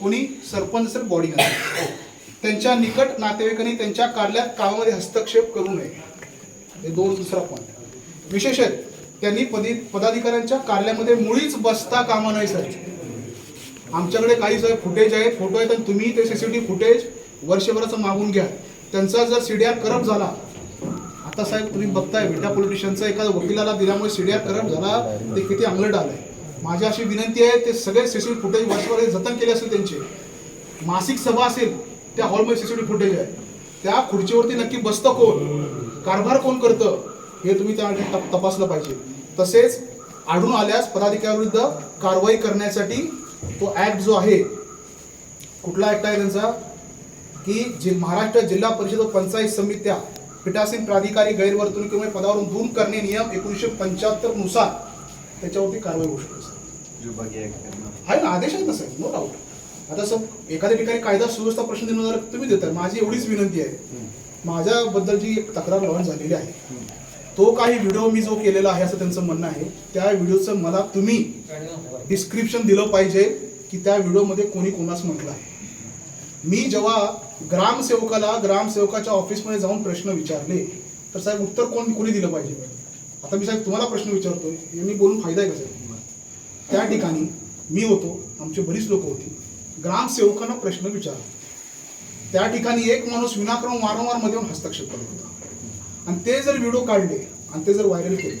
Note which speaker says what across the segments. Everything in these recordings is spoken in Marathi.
Speaker 1: कुणी सरपंच सर बॉडी हो. त्यांच्या निकट नातेवाईकांनी त्यांच्या काढल्या कामामध्ये हस्तक्षेप करू नये. हे दोन दुसरा पॉईंट विशेष त्यांनी पदी पदाधिकाऱ्यांच्या कार्यालयामध्ये मुळीच बसता कामा नाही सर. आमच्याकडे काही सर फुटेज आहे फोटो आहेत आणि तुम्ही ते सीसीटीव्ही फुटेज वर्षभराचं मागून घ्या. त्यांचा जर सीडीआर करप्ट झाला आता साहेब तुम्ही बघताय विटा पॉलिटिशियनचा एका वकिलाला दिल्यामुळे सीडीआर करप्ट झाला ते किती अंगलट आहे माझी अशी विनंती आहे ते सगळे सीसीटीव्ही फुटेज वर्षभर जतन केले असेल त्यांचे. मासिक सभा असेल त्या हॉलमध्ये सीसीटीव्ही फुटेज आहे. त्या खुर्चीवरती नक्की बसतं कोण? कारभार कोण करतं? हे तुम्ही त्या तप- तपासलं पाहिजे. तसेच आढळून आल्यास पदाधिकाऱ्याविरुद्ध कारवाई करण्यासाठी तो ऍक्ट जो आहे कुठला ऍक्ट आहे त्यांचा? की जे महाराष्ट्र जिल्हा परिषद व पंचायत समित्या पीठासीन प्राधिकारी गैरवर्तणुकीमुळे पदावरून दूर करणे नियम एकोणीसशे पंच्याहत्तरनुसार त्याच्यावरती कारवाई होऊ शकते.
Speaker 2: विभागीय
Speaker 1: आहे ना आदेश आहे ना साहेब नो डाऊट आता सर एखाद्या ठिकाणी कायदा सुव्यवस्था प्रश्न निर्माण तुम्ही देताय माझी एवढीच विनंती आहे. माझ्याबद्दल जी एक तक्रार लॉन्च झालेली आहे तो काही व्हिडिओ मी जो केलेला आहे असं त्यांचं म्हणणं आहे त्या व्हिडिओचं मला तुम्ही डिस्क्रिप्शन दिलं पाहिजे की त्या व्हिडिओमध्ये कोणी कोणास म्हटलं आहे. मी जेव्हा ग्रामसेवकाला ग्रामसेवकाच्या ऑफिसमध्ये जाऊन प्रश्न विचारले तर साहेब उत्तर कोण कोणी दिलं पाहिजे? आता मी साहेब तुम्हाला प्रश्न विचारतोय मी बोलून फायदा आहे का साहेब? त्या ठिकाणी मी होतो आमचे बरीच लोक होती. ग्रामसेवकांना प्रश्न विचारला. त्या ठिकाणी एक माणूस विनाक्रम वारंवारमध्ये येऊन हस्तक्षेप करत होता. आणि ते जर व्हिडिओ काढले आणि ते जर व्हायरल केले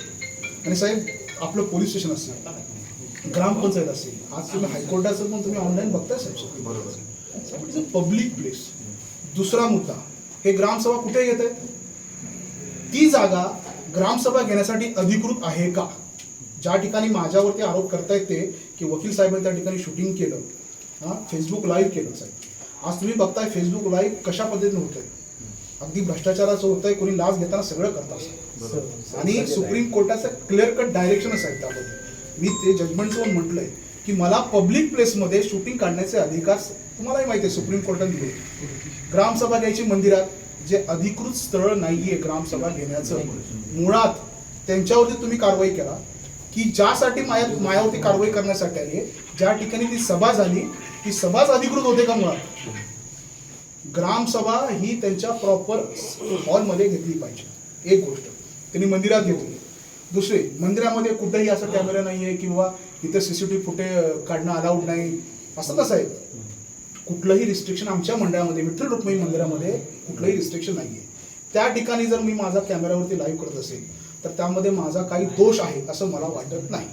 Speaker 1: आणि साहेब आपलं पोलीस स्टेशन असेल ग्रामपंचायत असेल आज तुम्ही हायकोर्टाचं पण तुम्ही ऑनलाईन बघताय साहेब. बरोबर. Public place. दुसरा मुद्दा हे ग्रामसभा कुठे घेत आहे? ती जागा ग्रामसभा घेण्यासाठी अधिकृत आहे का? ज्या ठिकाणी माझ्यावरती आरोप करतायत ते की वकील साहेबांनी त्या ठिकाणी शूटिंग केलं हां फेसबुक लाईव्ह केलं साहेब. आज तुम्ही बघताय फेसबुक लाईव्ह कशा पद्धतीने होतंय? अगदी भ्रष्टाचाराचं होतंय कोणी लाच घेताना सगळं करतात आणि सुप्रीम कोर्टाचं क्लिअर कट डायरेक्शन आहे त्यामध्ये. मी ते जजमेंटचं म्हटलंय की मला पब्लिक प्लेसमध्ये शूटिंग काढण्याचे अधिकार तुम्हालाही माहिती आहे सुप्रीम कोर्टाने दिले ग्रामसभा घ्यायची मंदिरात जे अधिकृत स्थळ नाहीये ग्रामसभा घेण्याचं. मुळात त्यांच्यावरती तुम्ही कारवाई करा की ज्यासाठी माया मायावरती कारवाई करण्यासाठी आहे ज्या ठिकाणी ती सभा झाली ती सभाच अधिकृत होते का मुळात? ग्रामसभा ही त्यांच्या प्रॉपर हॉलमध्ये घेतली पाहिजे. एक गोष्ट. त्यांनी मंदिरात घेतली दुसरी मंदिरामध्ये कुठेही असं कॅमेरा नाही आहे किंवा इथं सीसीटीव्ही फुटे काढणं अलाउड नाही. असं कसं आहे? कुठलंही रिस्ट्रिक्शन आमच्या मंडळामध्ये विठ्ठल रुक्मिणी मंदिरामध्ये कुठलंही रिस्ट्रिक्शन नाही आहे त्या ठिकाणी जर मी माझा कॅमेरावरती लाईव्ह करत असेल तर त्यामध्ये माझा काही दोष आहे असं मला वाटत नाही.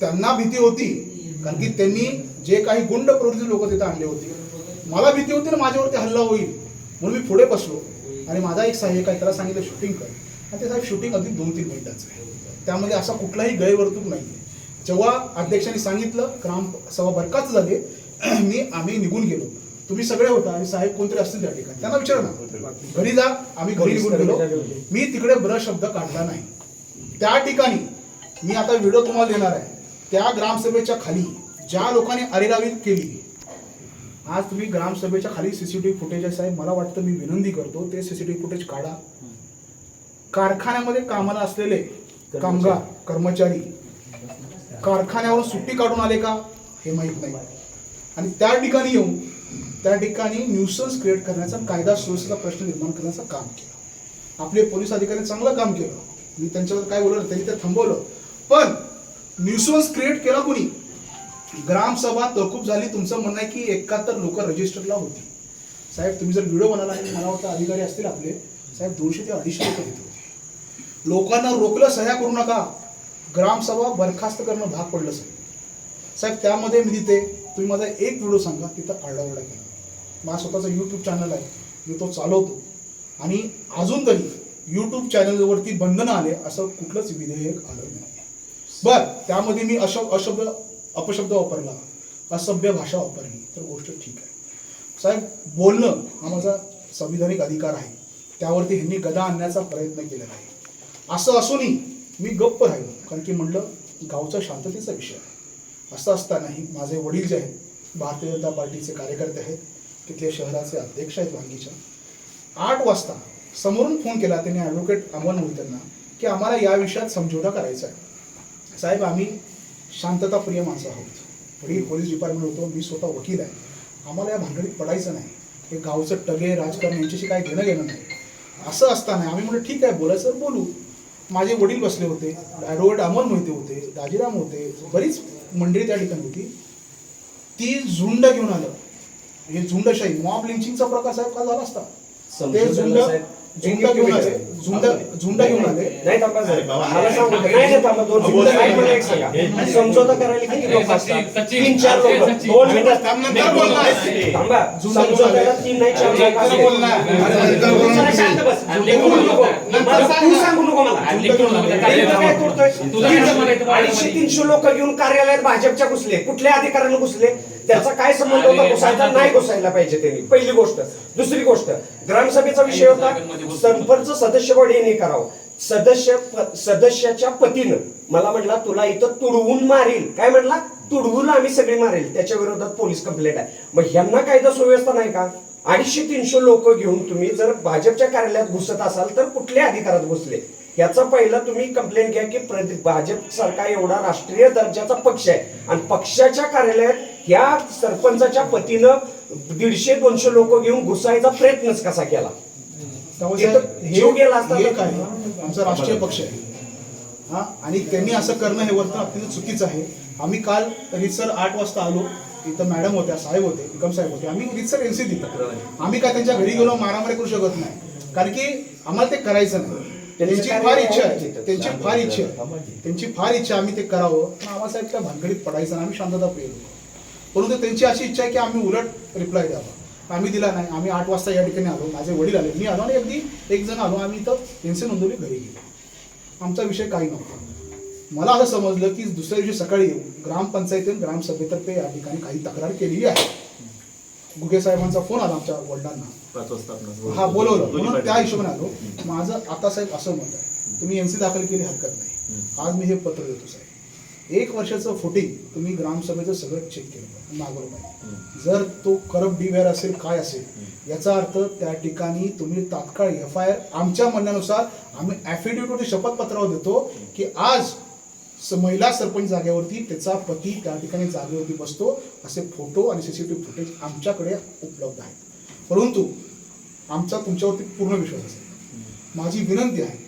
Speaker 1: त्यांना भीती होती कारण की त्यांनी जे काही गुंड प्रवृत्ती लोक तिथे आणले होते मला भीती होती ना माझ्यावरती हल्ला होईल म्हणून मी पुढे बसलो आणि माझा एक सहाय्यक आहे त्याला सांगितलं शूटिंग कर. आणि ते साहेब शूटिंग अगदी दोन तीन मिनिटाचं आहे. त्यामध्ये असा कुठलाही गैरवर्तूक नाही आहे जेव्हा अध्यक्षांनी सांगितलं ग्राम सभा बरकाच झाली मी आम्ही निघून गेलो. तुम्ही सगळे होता आणि साहेब कोणतरी असतील त्या ठिकाणी. त्यांना विचारा ना. घरी जा आम्ही घरी निघून गेलो मी तिकडे ब्र शब्द काढला नाही. त्या ठिकाणी मी आता व्हिडिओ तुम्हाला देणार आहे. त्या ग्रामसभेच्या खाली ज्या लोकांनी अरेरावी केली आज तुम्ही ग्रामसभेच्या खाली सीसीटीव्ही फुटेज आहे साहेब. मला वाटतं मी विनंती करतो ते सीसीटीव्ही फुटेज काढा. कारखान्यामध्ये कामाला असलेले कामगार कर्मचारी कारखान्यावरून सुट्टी काढून आले का? हे माहीत नाही. आणि त्या ठिकाणी येऊन त्या ठिकाणी न्यूसन्स क्रिएट करण्याचा कायदा सुव्यवस्थेचा प्रश्न निर्माण करण्याचं काम केलं. आपले पोलीस अधिकारी चांगलं काम केलं. मी त्यांच्यावर काय बोललं त्यांनी ते थांबवलं. पण न्यूसन्स क्रिएट केला कोणी? ग्रामसभा तहकूब झाली तुमचं म्हणणं आहे की एकाहत्तर लोक रजिस्टरला होती. साहेब तुम्ही जर व्हिडिओ बनाला आहे मला वाटतं अधिकारी असतील आपले साहेब दोनशे ते अडीचशे लोक होते. लोकांना रोखलं सह्या करू नका. ग्रामसभा बरखास्त करणं भाग पडलं साहेब. साहेब त्यामध्ये मी तिथे तुम्ही माझा एक व्हिडिओ सांगा तिथं आरडाओरडा केला माझा स्वतःचा यूट्यूब चॅनल आहे मी तो चालवतो. आणि अजून तरी यूट्यूब चॅनलवरती बंधनं आले असं कुठलंच विधेयक आलं नाही. बर त्यामध्ये मी अशब अशब्द अपशब्द वापरला असभ्य भाषा वापरली तर गोष्ट ठीक आहे. साहेब बोलणं हा माझा संविधानिक अधिकार आहे. त्यावरती ह्यांनी गदा आणण्याचा प्रयत्न केलेला आहे. असं असूनही मी गप्प राहिलो कारण की म्हणलं गावचा शांततेचा विषय आहे. असं असतानाही माझे वडील जे आहेत भारतीय जनता पार्टीचे कार्यकर्ते आहेत तिथले शहराचे अध्यक्ष आहेत वांगीच्या. आठ वाजता समोरून फोन केला त्यांनी ॲडव्होकेट अमन मोहितांना की आम्हाला या विषयात समझोता करायचा आहे. साहेब आम्ही शांतताप्रिय माणसं आहोत. वडील पोलीस डिपार्टमेंट होतो मी स्वतः वकील आहे. आम्हाला या भानगडीत पडायचं नाही. हे गावचं टगे राजकारण यांच्याशी काय घेणं घेणं नाही. असं असताना आम्ही म्हणलं ठीक आहे बोलायचं सर बोलू. माझे वडील बसले होते. ॲडव्होकेट अमन मोहिते होते दाजीराम होते बरीच मंडळी त्या ठिकाणी होती ती झुंड घेऊन आलं. हे झुंडशाही मॉब लिंचिंगचा प्रकार साहेब का झाला असता. ते झुंड झुंड घेऊन आले. झुंड झुंड घेऊन आले.
Speaker 2: नाही थांबा साहेब. मला सांगू द्या. नाही नाही थांबा दोन मिनिटं. नाही, मला एक सांगा. समझोता करायला किती लोक असतात? तीन चार लोक. दोन मिनिटं. थांबा समझोत्याला तीन नाही चार लोक असतात. जरा शांत बस. बोलू नको. मला तू सांगू नको मला. नेमकं काय करतोय? तीनशे- अडीचशे तीनशे लोक घेऊन कार्यालयात भाजपच्या घुसले. कुठल्या अधिकाऱ्याने घुसले? त्याचा काय संबंध होता? घुसायचा नाही घुसायला पाहिजे त्यांनी पहिली गोष्ट. दुसरी गोष्ट ग्रामसभेचा विषय होता. सरपंच सदस्य बॉडी हे करावं. सदस्य सदस्याच्या पतीनं. मला म्हटला तुला इथं तुडवून मारील. काय म्हटला? तुडवून आम्ही सगळे मारेल. त्याच्या विरोधात पोलीस कंप्लेंट आहे. मग ह्यांना कायदा सुव्यवस्था नाही का? अडीचशे तीनशे लोक घेऊन तुम्ही जर भाजपच्या कार्यालयात घुसत असाल तर कुठल्या अधिकारात घुसले? याचा पहिला तुम्ही कंप्लेंट घ्या की भाजप सरकार एवढा राष्ट्रीय दर्जाचा पक्ष आहे. आणि पक्षाच्या कार्यालयात ह्या सरपंचाच्या पतीनं दीडशे दोनशे लोक घेऊन घुसायचा प्रयत्नच कसा केला?
Speaker 1: त्यामुळे साहेब,
Speaker 2: तर जीव गेला असता
Speaker 1: हे
Speaker 2: तर-
Speaker 1: काय? आमचा राष्ट्रीय पक्ष आहे. हा? आणि त्यांनी असं करणं हे वर्तन अत्यंत चुकीचं आहे. आम्ही काल रितसर आठ वाजता आलो. इथं मॅडम होत्या साहेब होते निकम साहेब होते. आम्ही रितसर एनसी दिलं आम्ही काय त्यांच्या घरी गेलो मारामारी करू शकत नाही. कारण की आम्हाला ते करायचं नाही. त्यांची फार इच्छा आहे. त्यांची फार इच्छा आहे. त्यांची फार इच्छा आम्ही ते करावं. पण आम्हाला साहेब त्या भानगडीत पडायचं नाही. आम्ही शांतता प्रिय लोक. परंतु त्यांची अशी इच्छा आहे की आम्ही उलट रिप्लाय द्यावा. आम्ही दिला नाही. आम्ही आठ वाजता या ठिकाणी आलो. माझे वडील आले. मी आलो आणि अगदी एक जण आलो. आम्ही इथं एनसी नोंदवली घरी गेलो. आमचा विषय काही नव्हता. मला असं समजलं की दुसऱ्या दिवशी सकाळी ग्रामपंचायतीन ग्रामसभेतर्फे या ठिकाणी काही तक्रार केलेली आहे. गुगे साहेबांचा फोन आला आमच्या वडिलांना. हा बोलवलं. म्हणून त्या. हिशोबाने आलो. माझं आता साहेब असं मत आहे. तुम्ही एनसी दाखल केली हरकत नाही. आज मी हे पत्र देतो साहेब. एक वर्षाचं फुटिंग तुम्ही ग्रामसभेचं सगळं चेक केलं पाहिजे जर तो करप डिवेअर असेल काय असेल? याचा अर्थ त्या ठिकाणी तुम्ही तात्काळ एफ आय आर आमच्या म्हणण्यानुसार आम्ही ॲफिडेव्हिटवरती शपथपत्रावर देतो की आज स- महिला सरपंच जागेवरती त्याचा पती त्या ठिकाणी जागेवरती बसतो असे फोटो आणि सीसीटीव्ही फुटेज आमच्याकडे उपलब्ध आहेत. परंतु आमचा तुमच्यावरती पूर्ण विश्वास असेल. माझी विनंती आहे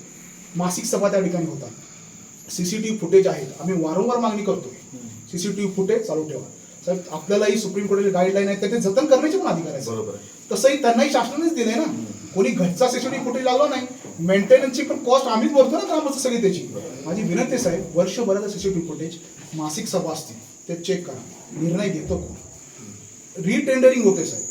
Speaker 1: मासिक सभा त्या ठिकाणी होतात. सीसीटीव्ही फुटेज आहेत. आम्ही वारंवार मागणी करतो सीसीटीव्ही फुटेज चालू ठेवा. साहेब आपल्यालाही सुप्रीम कोर्टाचे गाईडलाईन आहेत त्याचे जतन करण्याचे पण अधिकार आहे
Speaker 3: बरोबर
Speaker 1: तसंही त्यांनाही शासनानेच दिले ना. कोणी घरचा सीसीटीव्ही फुटेज लागला नाही मेंटेनन्सची पण कॉस्ट आम्हीच भरतो ना ग्रामस्थ सगळी त्याची माझी विनंती साहेब वर्षभराचं सीसीटीव्ही फुटेज मासिक सभा असतील ते चेक करा. निर्णय घेतो कोण? रिटेंडरिंग होते साहेब.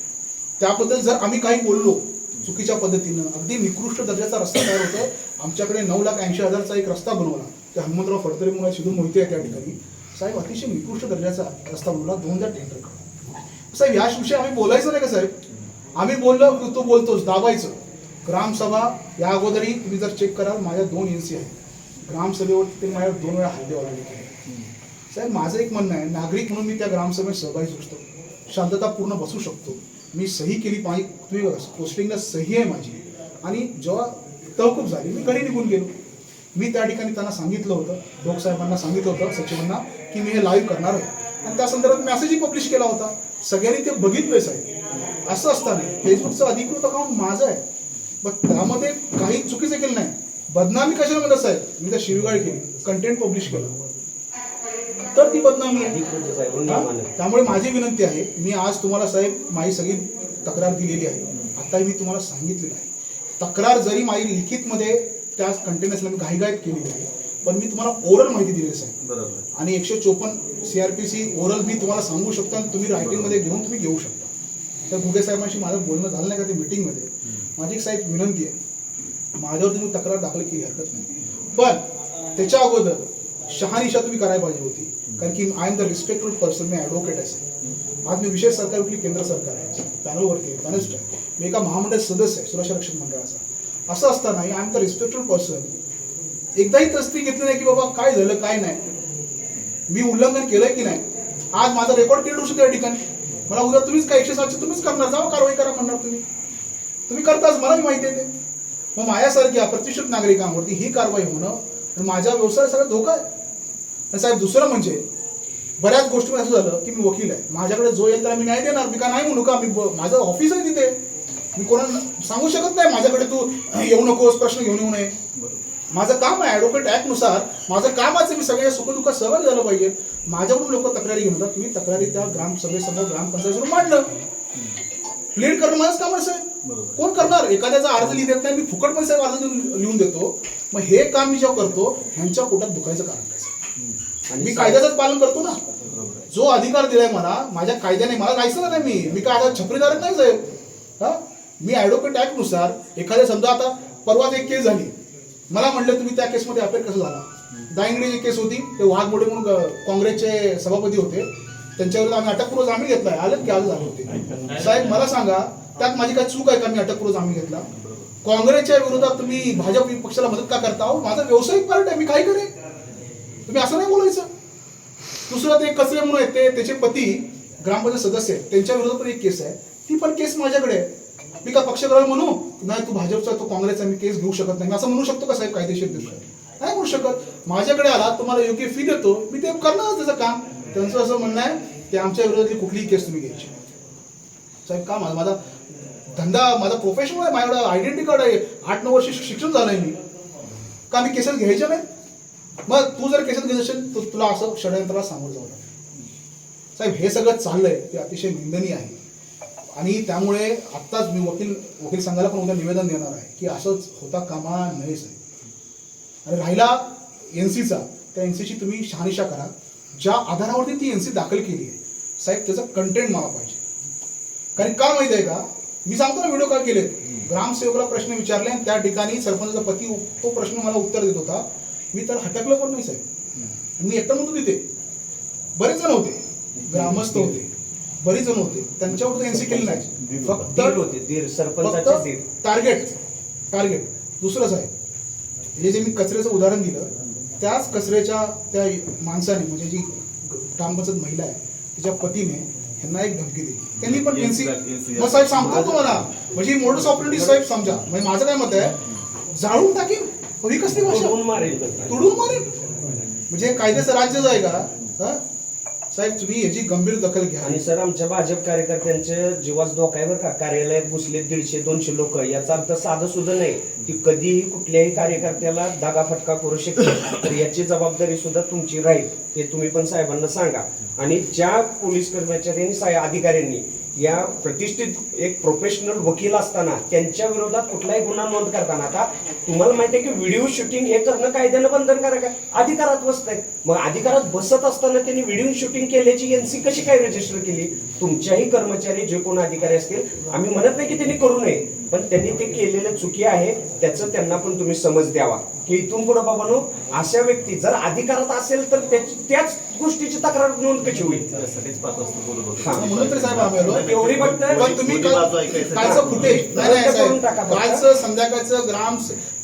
Speaker 1: त्याबद्दल जर आम्ही काही बोललो चुकीच्या पद्धतीनं अगदी निकृष्ट दर्जाचा रस्ता तयार होतो आमच्याकडे नऊ लाख ऐंशी हजारचा एक रस्ता बनवला. ते हनुमंतराव फडतरेमुळे सिद्धू मोहिते आहे त्या ठिकाणी. साहेब अतिशय निकृष्ट दर्जाचा रस्ता बनवला हजार टेंडर काढून साहेब याच विषयी आम्ही बोलायचं नाही का साहेब? आम्ही बोललो की तू बोलतोस दाबायचं. ग्रामसभा या अगोदरही तुम्ही जर चेक कराल माझ्या दोन एनसी आहेत. ग्रामसभेवरती ते माझ्या दोन वेळा हल्ले ओलांडले केले साहेब माझं एक म्हणणं आहे नागरिक म्हणून मी त्या ग्रामसभेत सहभागी होऊ शकतो शांततापूर्ण बसू शकतो. मी सही केली पाहिजे. तुम्ही पोस्टिंगला सही आहे माझी. आणि जेव्हा तहकूब झाली मी घरी निघून गेलो. मी त्या ठिकाणी त्यांना सांगितलं होतं लोकसाहेबांना सांगितलं होतं सचिवांना की मी हे लाईव्ह करणार आहे. आणि त्या संदर्भात मेसेजही पब्लिश केला होता. सगळ्यांनी ते बघितलंय साहेब. असं असताना फेसबुकचं अधिकृत अकाउंट माझं आहे. बट त्यामध्ये काही चुकीचं केलं नाही. बदनामी कशाला म्हणत साहेब? मी त्या शिवगाळ केली. कंटेंट पब्लिश केलं. तर ती बदनामी आहे. त्यामुळे माझी विनंती आहे मी आज तुम्हाला साहेब माझी सगळी तक्रार दिलेली आहे. आताही मी तुम्हाला सांगितलेलं आहे. तक्रार जरी माझी लिखितमध्ये त्या कंटेनर्सला मी घाईघाईत केलेली आहे. पण मी तुम्हाला ओरल माहिती दिली आहे
Speaker 3: बरोबर.
Speaker 1: आणि एकशे चोपन्न सीआरपीसी ओरल मी तुम्हाला सांगू शकतो आणि तुम्ही रायटिंगमध्ये घेऊन तुम्ही घेऊ शकता. तर घुगे साहेबांशी माझं बोलणं झालं नाही का ते मीटिंगमध्ये माझी एक साहेब विनंती आहे. माझ्यावर तुम्ही तक्रार दाखल केली हरकत नाही. पण त्याच्या अगोदर शहानिशा तुम्ही करायला पाहिजे होती. कारण की I am the respected person me advocate आहे साहेब. आज मी विशेष सरकार केंद्र सरकार आहे पॅनलवरती पॅनलिस्ट आहे. मी एका महामंडळ सदस्य आहे सुरक्षा रक्षण मंडळाचा. असं असताना I am the respected person एकदाही तस्ती घेतली नाही की बाबा काय झालं काय नाही. मी उल्लंघन केलंय की नाही? आज माझा रेकॉर्ड क्रिएट होऊ शकतो या ठिकाणी. मला उद्या तुम्हीच काय एकशे सातशे तुम्हीच करणार जावा कारवाई करा म्हणणार तुम्ही. तुम्ही करताच मलाही माहिती आहे ते. मग माझ्यासारख्या प्रतिष्ठित नागरिकांवरती ही कारवाई होणं आणि माझ्या व्यवसायासारखा सगळं धोका आहे. साहेब दुसरं म्हणजे बऱ्याच गोष्टी असं झालं की मी वकील आहे. माझ्याकडे जो येईल त्याला मी न्याय देणार. मी का नाही म्हणू का? मी ब- माझं ऑफिस आहे तिथे. मी कोणाला सांगू शकत नाही माझ्याकडे तू येऊ नकोस प्रश्न घेऊन येऊ नये. माझं काम आहे ॲडव्होकेट ॲक्टनुसार माझं कामच आहे मी सगळ्या सुखदुःखात सहभागी झालं पाहिजे. माझ्याकडून लोक तक्रारी घेऊन येतात. तुम्ही तक्रारी त्या ग्रामसभेसमोर ग्रामपंचायतीसमोर मांडलं. लीड करणं माझंच काम असं आहे कोण करणार? एखाद्याचा अर्ज लिहित नाही मी फुकट पैसे अर्ज लिहून देतो. मग हे काम मी जेव्हा करतो ह्यांच्या पोटात दुखायचं कारण काय? मी कायद्याचंच पालन करतो ना. जो अधिकार दिलाय मला माझ्या कायद्याने मला जायचं नाही. मी मी काय आता छपरीदारच नाही साहेब. हा? मी ॲडव्होकेट ॲक्टनुसार एखाद्या समजा आता परवाच एक केस झाली. मला म्हटलं तुम्ही त्या केसमध्ये अपेल कसं झाला? दायंगडे जी केस होती ते वाघमोडे म्हणून काँग्रेसचे सभापती होते. त्यांच्यावर आम्ही अटकपूर्व जामीन घेतलाय. आलं की आज झाले होते. साहेब मला सांगा त्यात माझी काय चूक आहे का? मी अटकपूर्व जामीन घेतला. काँग्रेसच्या विरोधात तुम्ही भाजप पक्षाला मदत का करता? अहो माझा व्यावसायिक पार्ट आहे. मी काय करेन? तुम्ही असं नाही बोलायचं. दुसरं ते कचरे म्हणून येते ते. त्याचे पती ग्रामपंचायत सदस्य आहेत. त्यांच्या विरोधात पण एक केस आहे. ती पण केस माझ्याकडे आहे. मी का पक्षग्रह म्हणू? नाही तू भाजपचा तो काँग्रेसचा मी केस घेऊ शकत नाही. असं म्हणू शकतो का साहेब कायदेशीर दृष्ट्या? नाही म्हणू शकत. माझ्याकडे आला तुम्हाला योग्य फी देतो. मी ते करणार त्याचं काम. त्यांचं असं म्हणणं आहे की आमच्या विरोधातली कुठलीही केस तुम्ही घ्यायची साहेब का माझा माझा धंदा माझा प्रोफेशनल आहे माझ्याकडं आयडेंटिटी कार्ड आहे. आठ नऊ वर्ष शिक्षण झालंय मी. का मी केसेस घ्यायच्या नाही? मग तू जर केसेस घेत असेल तर तुला असं षडयंत्राला सामोरं जावं लागेल. साहेब हे सगळं चाललंय. ते अतिशय निंदनीय आहे. आणि त्यामुळे आत्ताच मी वकील वकील संघाला पण उद्या निवेदन देणार आहे की असंच होता कामा नये साहेब. आणि राहिला एन सीचा त्या एन सीची तुम्ही शहानिशा करा. ज्या आधारावरती ती एन सी दाखल केली आहे साहेब त्याचं कंटेंट मला पाहिजे. कारण का माहिती आहे का? मी सांगतो ना व्हिडिओ कॉल केलेत. ग्रामसेवकला प्रश्न विचारले आणि त्या ठिकाणी सरपंचाचा पती तो प्रश्न मला उत्तर देत होता. मी तर हटकलं पण नाही साहेब. आणि मी एकटा म्हणतो तिथे. बरेच जण होते. ग्रामस्थ होते. बरेच जण होते. त्यांच्यावर एनसी केली नाही. फक्त
Speaker 2: होते.
Speaker 1: टार्गेट टार्गेट दुसरंच आहे. हे जे मी कचऱ्याचं उदाहरण दिलं त्याच कचऱ्याच्या त्या माणसाने म्हणजे जी ग्रामपंचायत महिला आहे तिच्या पतीने ह्यांना एक धमकी दिली. त्यांनी पण एनसी मग साहेब सांगतो तुम्हाला. म्हणजे मोडस ऑपरेटिव्ह साहेब समजा. म्हणजे माझं काय मत आहे जाळून टाकीन. ही कसली भाषा.
Speaker 2: तोडून मारेल.
Speaker 1: म्हणजे कायद्याचं राज्यच आहे का हा? साहेब तुम्ही याची गंभीर दखल घ्या.
Speaker 2: आणि सर आमच्या भाजप कार्यकर्त्यांचे जीवास धोका आहे बरं का? कार्यालयात घुसले दीडशे दोनशे लोक. याचा अर्थ साधं सुद्धा नाही. ती कधीही कुठल्याही कार्यकर्त्याला दागाफटका करू शकते. तर याची जबाबदारी सुद्धा तुमची राहील ते तुम्ही पण साहेबांना सांगा. आणि ज्या पोलीस कर्मचाऱ्यांनी साहेब अधिकाऱ्यांनी या प्रतिष्ठित एक प्रोफेशनल वकील असताना त्यांच्या विरोधात कुठलाही गुन्हा नोंद करताना आता तुम्हाला माहिती आहे की व्हिडिओ शूटिंग हे करणं कायद्यानं बंधनकारक आहे. अधिकारात बसतंय. मग अधिकारात बसत असताना त्यांनी व्हिडिओ शूटिंग केल्याची एनसी कशी काय रजिस्टर केली? तुमच्याही कर्मचारी जे कोण अधिकारी असतील आम्ही म्हणत नाही की त्यांनी करू नये पण त्यांनी ते केलेलं चुकी आहे त्याचं त्यांना पण तुम्ही समज द्यावा. की इथून पुढे बाबांनो अशा व्यक्ती जर अधिकारात असेल तर त्याची- त्याच गोष्टीची तक्रार नोंद कशी होईल. हा.
Speaker 1: म्हणून तर साहेब आम्ही आलो
Speaker 2: एवढी फक्त
Speaker 1: पण तुम्ही
Speaker 3: दोन्ही बाजू ऐकायचं.
Speaker 1: कालचं फुटेज नाही नाही
Speaker 2: रद्द करून
Speaker 1: साहेब
Speaker 2: टाका फक्त.
Speaker 1: कालचं संध्याकाळचं ग्राम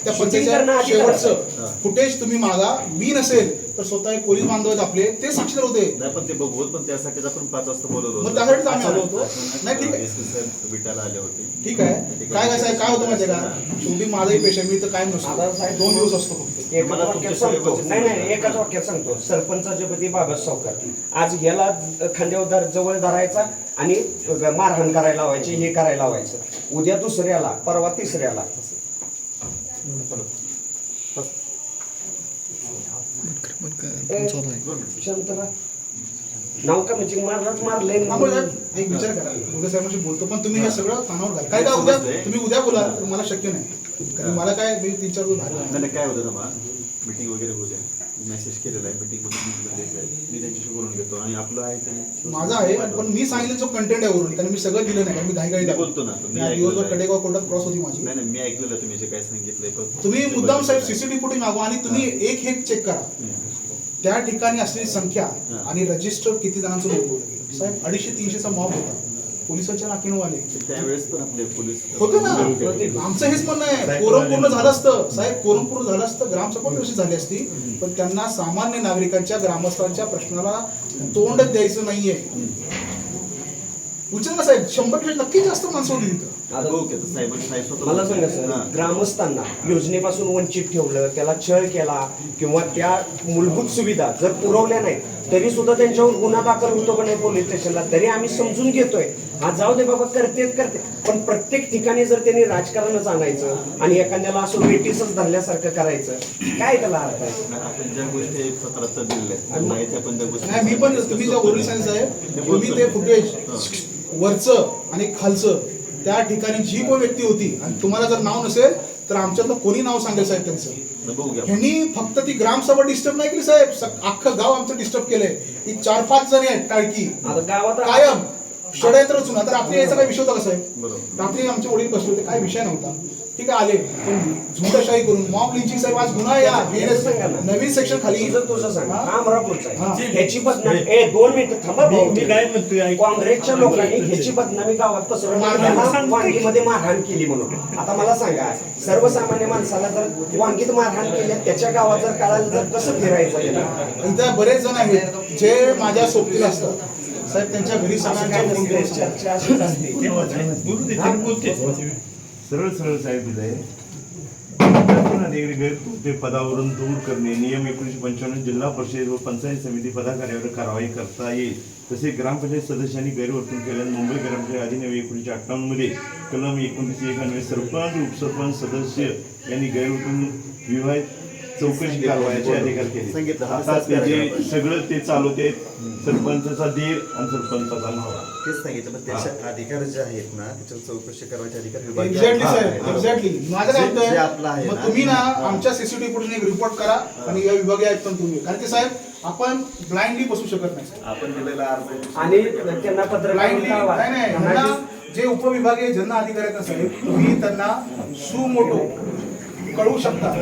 Speaker 1: त्या
Speaker 2: Shooting.
Speaker 1: शेवटचं फुटेज तुम्ही मागा मी नसेल तर स्वतः एक पोलीस बांधव आहेत आपले ते साक्षीदार होते.
Speaker 3: नाही पण ते बघू पण त्यासाठीच आपण पाच वाजता बोलत होतो.
Speaker 1: मग त्यासाठीच आम्ही आलो होतो. नाही, ठीक आहे.
Speaker 3: साहेब भेटायला आले होते.
Speaker 1: ठीक आहे. काय काय साहेब काय होतं माहितीये का? शेवटी माझाही पेशा मी तर कायम नसतो.
Speaker 2: साहेब
Speaker 1: दोन दिवस असतो फक्त.
Speaker 2: एकाच
Speaker 3: मला
Speaker 2: वाक्यात
Speaker 3: तुमच्या
Speaker 2: सांगतो.
Speaker 3: सगळ्या
Speaker 2: नाही नाही एकाच वाक्यात सांगतो. सरपंचाचे पती बाबा सावकार. आज याला खांद्यावर धर- जवळ धरायचा आणि मारहाण करायला लावायची हे करायला लावायचं. उद्या दुसऱ्याला परवा तिसऱ्याला. नाव का म्हणजे मारलाच मारलंय.
Speaker 1: त्यामुळे साहेब एक विचार करा. उद्या साहेबांशी बोलतो पण तुम्ही हे सगळं घाल काय काय उद्या तुम्ही उद्या बोला मला शक्य नाही. कारण मला काय मी तीन चार दिवस
Speaker 3: काय होतं मीटिंग वगैरे होऊ द्या. मेसेज केलेला आहे मीटिंगमध्ये मी त्यांच्याशी बोलून घेतो. आणि आपलं आहे ते
Speaker 1: माझा आहे पण मी सांगितलं जो कंटेंट आहे वरून. कारण मी सगळं दिलं नाही कारण मी घाई
Speaker 3: मी बोलतो ना,
Speaker 1: मी दिवसभर. कडेगाव कोर्टात क्रॉस होती माझी.
Speaker 3: नाही नाही मी ऐकलेलं तुम्ही जे काय सांगितलंय पण
Speaker 1: तुम्ही मुद्दाम साहेब सीसीटीव्ही फुटेज मागवा आणि तुम्ही एक एक चेक करा. त्या ठिकाणी असलेली संख्या
Speaker 3: हा.
Speaker 1: आणि रजिस्टर किती जणांचं नोंदवलं गेलं साहेब अडीचशे तीनशेचा मॉब होता. पोलिसांच्या नाकीनं आले
Speaker 3: त्यावेळेस पण आपले पोलीस
Speaker 1: होतं ना. आमचं हेच म्हणणं आहे. कोरम पूर्ण झालं असतं. साहेब कोरम पूर्ण झालं असतं. ग्रामसभा व्यवस्थित झाली असती? पण त्यांना सामान्य नागरिकांच्या ग्रामस्थांच्या प्रश्नाला तोंड द्यायचं नाहीये. उचल साहेब. शंभरपेक्षा नक्की जास्त माणसं होती तिथं.
Speaker 2: आता
Speaker 3: साहेब साहेब स्वतः
Speaker 2: मला सांगा
Speaker 3: हा.
Speaker 2: सर ग्रामस्थांना योजनेपासून वंचित ठेवलं त्याला छळ केला किंवा त्या मूलभूत सुविधा जर पुरवल्या नाही तरी सुद्धा त्यांच्यावर गुन्हा दाखल होतो का नाही पोलीस स्टेशनला तरी आम्ही समजून घेतोय. हा जाऊ दे बाबा करतेच करते. पण प्रत्येक ठिकाणी जर त्यांनी राजकारणच आणायचं आणि एखाद्याला असं वेटीसच धरल्यासारखं करायचं काय त्याला अर्थ आहे?
Speaker 3: आपण ज्या गोष्टी सत्रात दिलेल्या आहेत माहिती आपण त्या गोष्टी
Speaker 1: नाही मी पण तुम्ही ओरिजिनल सायन्स आहे तुम्ही ते फुटेज वरचं आणि खालचं त्या ठिकाणी जी कोण व्यक्ती होती आणि तुम्हाला जर नाव नसेल तर आमच्यातलं कोणी नाव सांगेल साहेब त्यांचं?
Speaker 3: बघू घ्या
Speaker 1: ह्यांनी फक्त ती ग्रामसभा डिस्टर्ब नाही केली साहेब. अख्खं गाव आमचं डिस्टर्ब केलंय. ही चार पाच जणी आहेत टाळकी. कायम. षडयंत्र आता रात्री यायचा काही विषय होता का साहेब? रात्री आमचे वडील बसले होते. काय विषय नव्हता. ठीक आहे आले. पण झुंडशाही करून. मॉब लिंचिंग साहेब आज गुन्हा या. नवीन सेक्शन खाली.
Speaker 2: तुझं तुझं सांग.
Speaker 1: हा?
Speaker 2: आहे ह्याची बदनामी ए दोन मिनिटं थांबा भाऊ.
Speaker 4: मी काय म्हणतोय ऐक.
Speaker 2: काँग्रेसच्या लोकांनी ह्याची बदनामी गावात पसरवली. त्याला वांगीमध्ये मारहाण केली म्हणून. आता मला सांगा सर्वसामान्य माणसाला जर वांगीत मारहाण केली त्याच्या गावात जर कळालं तर कसं फिरायचं त्याला
Speaker 1: इथे बरेच जण आहेत जे माझ्या सोबतीला असतात. साहेब त्यांच्या घरी सांगा.
Speaker 2: चर्चा अशीच असते
Speaker 4: बोलू दे, ते बोलते. सरळ सरळ साहेब आहे. गैरकृत्य पदावरून दूर करणे नियम एकोणीशे पंच्याण्णव जिल्हा परिषद व पंचायत समिती पदाधिकाऱ्यावर कारवाई करता येईल. तसे ग्रामपंचायत सदस्यांनी गैरवर्तन केल्याने मुंबई ग्रामपंचायत अधिनियम एकोणीशे अठ्ठावन्नमध्ये कलम एकोणतीस एक सरपंच उपसरपंच सदस्य यांनी गैरवर्तन विवाहित चौकशी कारवायाचे अधिकार केले.
Speaker 3: सांगितलं,
Speaker 4: आता ते जे सगळं ते चालवते सरपंचाचा दीर आणि सरपंचाचा नवरा.
Speaker 3: तेच सांगितलं. पण त्याचे अधिकार जे आहेत ना त्याच्यावर चौकशी करायचे अधिकार
Speaker 1: एक्झॅक्टली
Speaker 3: आहे.
Speaker 1: साहेब. एक्झॅक्टली माझं काय
Speaker 3: आपलं आहे
Speaker 1: मग तुम्ही ना. आमच्या सीसीटीव्ही फुटेज एक रिपोर्ट करा आणि या विभागीय आहेत पण तुम्ही. कारण की साहेब आपण ब्लाइंडली बसू शकत नाही.
Speaker 3: आपण दिलेला अर्ज
Speaker 2: आणि त्यांना पत्र
Speaker 1: ब्लाइंडली नाही नाही. जे उपविभागीय ज्यांना अधिकारी आहेत ना साहेब तुम्ही त्यांना सुमोटो कळवू शकता.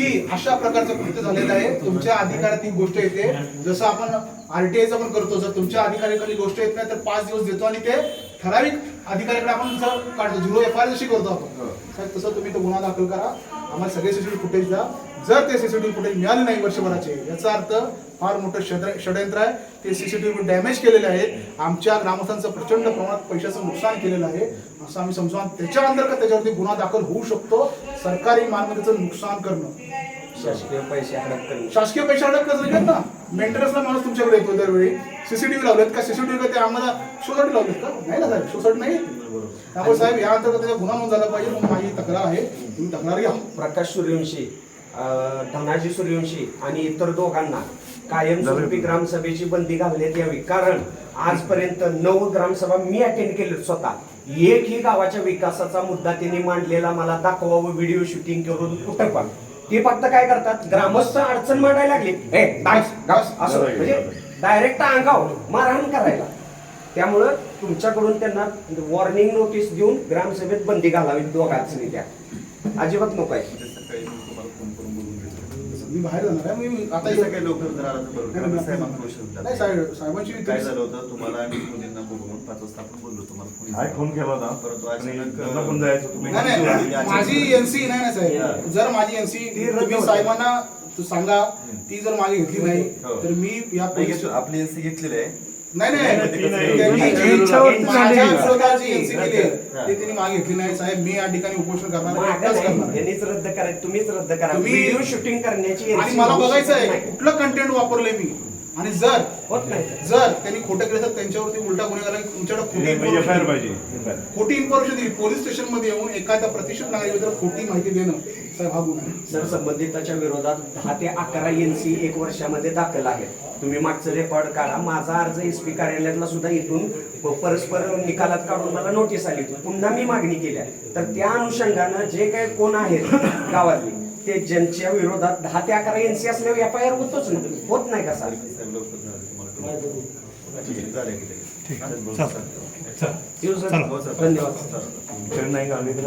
Speaker 1: की अशा प्रकारचं कृत्य झालेलं आहे. तुमच्या अधिकारात ही गोष्ट येते. जसं आपण आरटीआयचं पण करतो जर तुमच्या अधिकाऱ्याकडे गोष्ट येत नाही तर पाच दिवस देतो आणि ते ठराविक अधिकाऱ्याकडे आपण जर काढतो झिरो एफ आय जशी करतो आपण. साहेब तसं तुम्ही तो गुन्हा दाखल करा. आम्हाला सगळे सीसीटीव्ही फुटेज द्या. जर ते सीसीटीव्ही फुटेज मिळाले नाही वर्षभराचे याचा अर्थ फार मोठं षड्र षडयंत्र आहे. ते सीसीटीव्ही डॅमेज केलेले आहेत आमच्या ग्रामस्थांचं प्रचंड प्रमाणात पैशाचं नुकसान केलेलं आहे. असं आम्ही समजून त्याच्या अंतर्गत त्याच्यावरती गुन्हा दाखल होऊ शकतो. सरकारी मालमत्तेचं नुकसान करणं.
Speaker 2: शासकीय पैसे हडप करणे
Speaker 1: शासकीय पैसे अडक कसं ना मेंटेनन्सला माणूस तुमच्याकडे येतो दरवेळी. सीसीटीव्ही लावलेत का? सीसीटीव्ही का ते आम्हाला शोसाठी लावलेत का? नाही ना साहेब शोसाठी नाही त्यामुळे साहेब या अंतर्गत त्याचा गुन्हा नोंद झाला पाहिजे म्हणून माझी तक्रार आहे. तुम्ही तक्रार घ्या
Speaker 2: प्रकाश सूर्यवंशी धनाजी सूर्यवंशी आणि इतर दोघांना कायमस्वरूपी ग्रामसभेची बंदी घालण्यात यावी. कारण आजपर्यंत नऊ ग्रामसभा मी अटेंड केले स्वतः. एकही गावाच्या विकासाचा मुद्दा त्यांनी मांडलेला मला दाखवावं व्हिडिओ शूटिंग करून पण. ते फक्त काय करतात? ग्रामस्थ अडचण मांडायला लागली. असं. म्हणजे डायरेक्ट अंगावर मारहाण करायला. त्यामुळं तुमच्याकडून त्यांना वॉर्निंग नोटीस देऊन ग्रामसभेत बंदी घालावी दोघांच त्या अजिबात नको आहे.
Speaker 3: मी
Speaker 1: बाहेर जाणार आहे. मी आता
Speaker 3: आता काही लवकर जर आला तर बरोबर
Speaker 1: नाही,
Speaker 3: कारण
Speaker 1: नाही,
Speaker 3: साहेब.
Speaker 1: नाही साहेबांची
Speaker 3: काय झालं होतं? तुम्हाला आणि मुलींना बोलवून पाच वाजता आपण बोललो तुम्हाला कोणी
Speaker 4: काय फोन केला होता.
Speaker 3: परंतु अचानक
Speaker 4: त्यांना पण जायचं होतं.
Speaker 1: नाही नाही माझी एनसी नाही ना साहेब. जर माझी एनसी तुम्ही साहेबांना तू सांगा ती जर मागे घेतली नाही
Speaker 3: हो.
Speaker 1: तर मी या
Speaker 3: नाही,
Speaker 1: पोलीस
Speaker 3: घेतो. आपली एनसी घेतलेली आहे.
Speaker 1: नाही
Speaker 4: नाही,
Speaker 1: माझ्या एनसी केली आहे. ती त्यांनी मागे घेतली. नाही साहेब मी या ठिकाणी उपोषण करणार आहे,
Speaker 2: मागं
Speaker 1: एकटाच
Speaker 2: नाही,
Speaker 1: करणार. आहे.
Speaker 2: यांनीच रद्द करायचं तुम्हीच रद्द करा.
Speaker 1: तुम्ही-
Speaker 2: व्हिडिओ शूटिंग करण्याची
Speaker 1: आणि मला बघायचं आहे. कुठलं कंटेंट वापरलंय मी? आणि जर
Speaker 2: होत नाही.
Speaker 1: जर त्यांनी खोटं केलं तर त्यांच्यावरती उलटा गुन्हे झाला तुमच्याकडे खोटी
Speaker 4: एफ आय आर
Speaker 1: information-
Speaker 4: पाहिजे.
Speaker 1: खोटी इन्फॉर्मेशन दिली. पोलीस स्टेशनमध्ये येऊन एखाद्या प्रतिष्ठित नागरिकाबद्दल खोटी माहिती देणं साहेब हा गुन्हा आहे
Speaker 2: सर संबंधिताच्या विरोधात दहा ते अकरा एनसी एक वर्षामध्ये दाखल आहेत तुम्ही मागचं रेकॉर्ड काढा. माझा अर्ज एस पी कार्यालयातला सुद्धा इथून परस्पर निकालात काढून मला नोटीस आली पुन्हा मी मागणी केल्या. तर त्या अनुषंगानं जे काही कोण आहेत गावातली ते ज्यांच्या विरोधात दहा ते अकरा एनसी असल्यावर एफ आय आर होतोच ना होत नाही का सर
Speaker 3: हो, सर.
Speaker 2: धन्यवाद.
Speaker 4: नाही आपल्याकडे